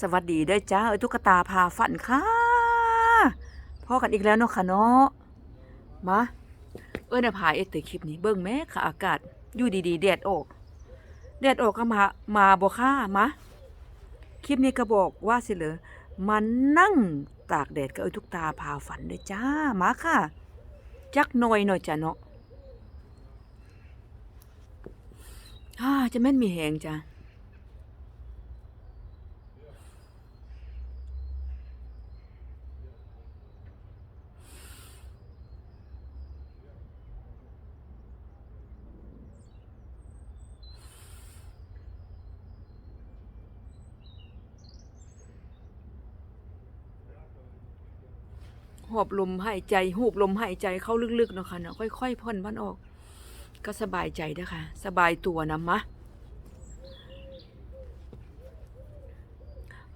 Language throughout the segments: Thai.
สวัสดีด้วยจ้าเอ้ตุ๊กตาพาฝันค่ะพ่อกันอีกแล้วเนาะค่ะเนาะมาเอ้ยนะพาเอ็ดแต่คลิปนี้เบิ่งแม่ค่ะ อากาศอยู่ดีๆแดดออกแดดออกก็มามาบ่ค่ะมาคลิปนี้ก็บอกว่าสิเหรอมานั่งตากแดดกับเอ้ตุ๊กตาพาฝันด้วยจ้ามาค่ะ จักหน่อยหน่อยจ้ะเนาะอ่าจะแม่นมีแหงจ้ะ หอบลมหายใจหูบลมหายใจเข้าลึกๆเนาะค่ะเนาะค่อยๆพ่นมันออก ก็สบายใจเด้ค่ะสบายตัวนะมะ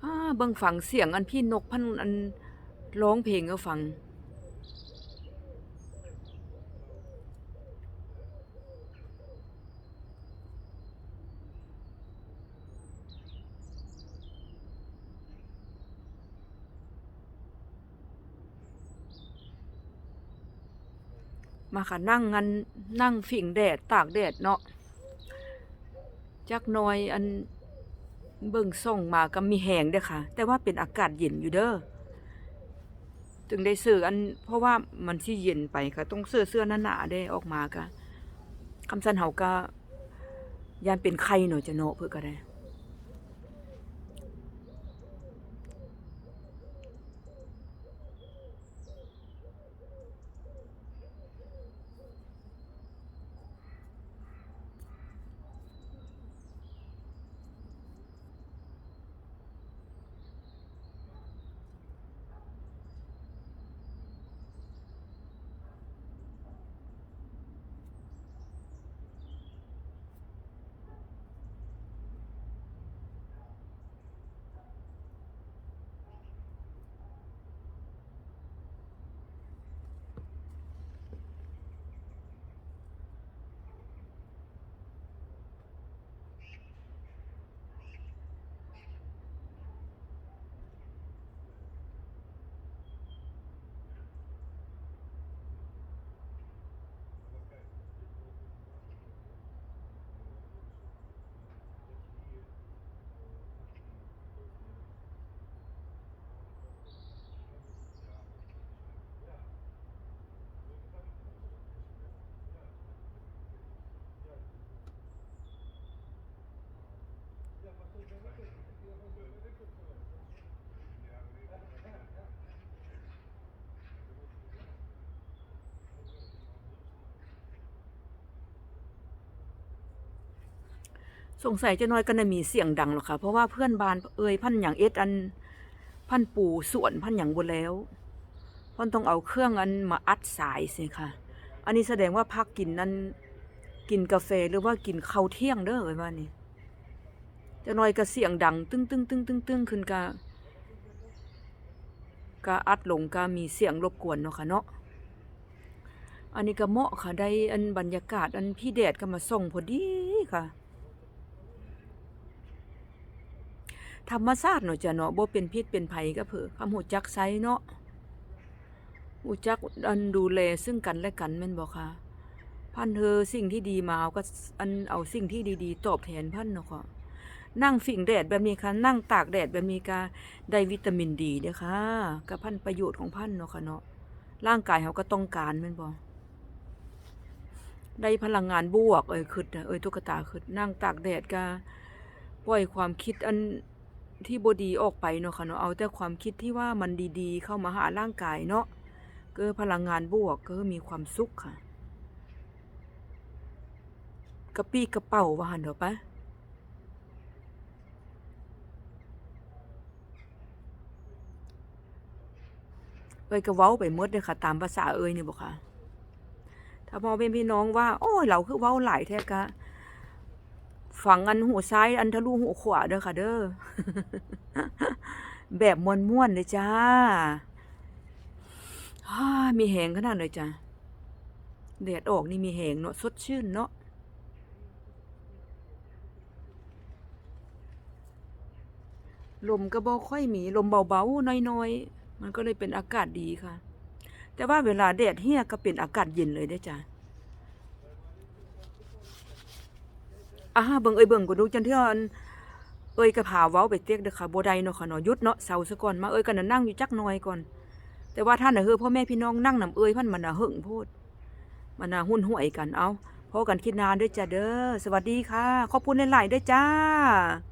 อ่าเบิ่งฟังเสียงอันพี่นกพันอันร้องเพลงก็ฟัง มาค่ะนั่งงันนั่งฝิ่งแดดตากแดดเนาะจักน้อยอันเบิ่งส่งมาก็มีแหงเด้อค่ะ แต่ว่าเป็นอากาศเย็นอยู่เด้อถึงได้ซื้ออัน เพราะว่ามันสิเย็นไปค่ะต้องเสื้อเสื้อหนาๆได้ออกมาก็คำสันเฮาก็ยานเป็นไข้หน่อยจะเนเพื่อก็ได้ สงสัยจะน้อยก็น่ะมีเสียงดังหรอกค่ะ เพราะว่าเพื่อนบ้านเอ่ยพันอย่างเอ็ดอันพันปูสวนพันอย่างบนแล้วพันต้องเอาเครื่องอันมาอัดสายสิค่ะ อันนี้แสดงว่าพักกินนั้นกินกาแฟหรือว่ากินข้าวเที่ยงเด้อเอ้ยว่านี่จะน้อยก็เสียงดัง ตึ้งตึ้งตึ้งตึ้งตึ้งขึ้นกะกะอัดลงกะมีเสียงรบกวนเนาะค่ะเนาะอันนี้ก็เหมาะค่ะได้อันบรรยากาศอันพี่แดดก็มาส่งพอดีค่ะ ธรรมชาติเนาะจ้ะเนาะบ่เป็นพิษเป็นภัยก็เผื่อคำหูจักไซเนาะหูจักอันดูแลซึ่งกันและกันแม่นบ่ค่ะ พันเธอสิ่งที่ดีมาเอาก็อันเอาสิ่งที่ดีๆ ตอบแทนพันเนาะค่ะนั่งฝิ่งแดดแบบนี้ค่ะ นั่งตากแดดแบบนี้ก็ได้วิตามินดีเด้อค่ะกับพันประโยชน์ของพันเนาะค่ะเนาะร่างกายเขาก็ต้องการแม่นบ่ได้พลังงานบวก เอ้ยคิดนเอ้ยตุ๊กตาคิดนั่งตากแดดก็ปล่อยความคิดอัน ที่บดีออกไปเนาะค่ะเนาะเอาแต่ความคิดที่ว่ามันดีๆ เข้ามาหาร่างกายเนาะก็พลังงานบวกก็มีความสุขค่ะ กระปี้กระเป๋าว่าหันเถอะปะเอ้ยก็เว้าไปมดเลยค่ะ ตามภาษาเอ้ยนี่บอกค่ะ ถ้าพ่อเป็นพี่น้องว่า โอ้ยเราคือเว้าหลายแท้กะ ฝังอันหูซ้ายอันทะลุหูขวาเด้อค่ะ เด้อแบบมวนม่วนเลยจ้ามีแหงขนาดเลยจ้าแดดออกนี่มีแหงเนาะสดชื่นเนาะลมก็บ่ค่อยมีลมเบาๆน้อยๆ มันก็เลยเป็นอากาศดีค่ะ แต่ว่าเวลาแดดเฮียก็เป็นอากาศเย็นเลยเด้อจ้ะ อ่าเบิ่งเอ้ยเบิ่งก็ดูจันเทื่ออันเอ้ยกระผาเว้าไปเตียกเด้อค่ะบ่ได้เนาะค่ะเนาะหยุดเนาะเซาซะก่อนมาเอ้ยก็น่ะนั่งอยู่จักหน่อยก่อน แต่ว่าท่านน่ะเฮือพ่อแม่พี่น้องนั่งนำเอ้ยพันมันน่ะหึงโพดมันน่ะหุ่นห่วยกันเอาพอกันคิดนานด้วยจ้ะเด้อสวัสดีค่ะ ขอบคุณหลายๆด้วยจ้า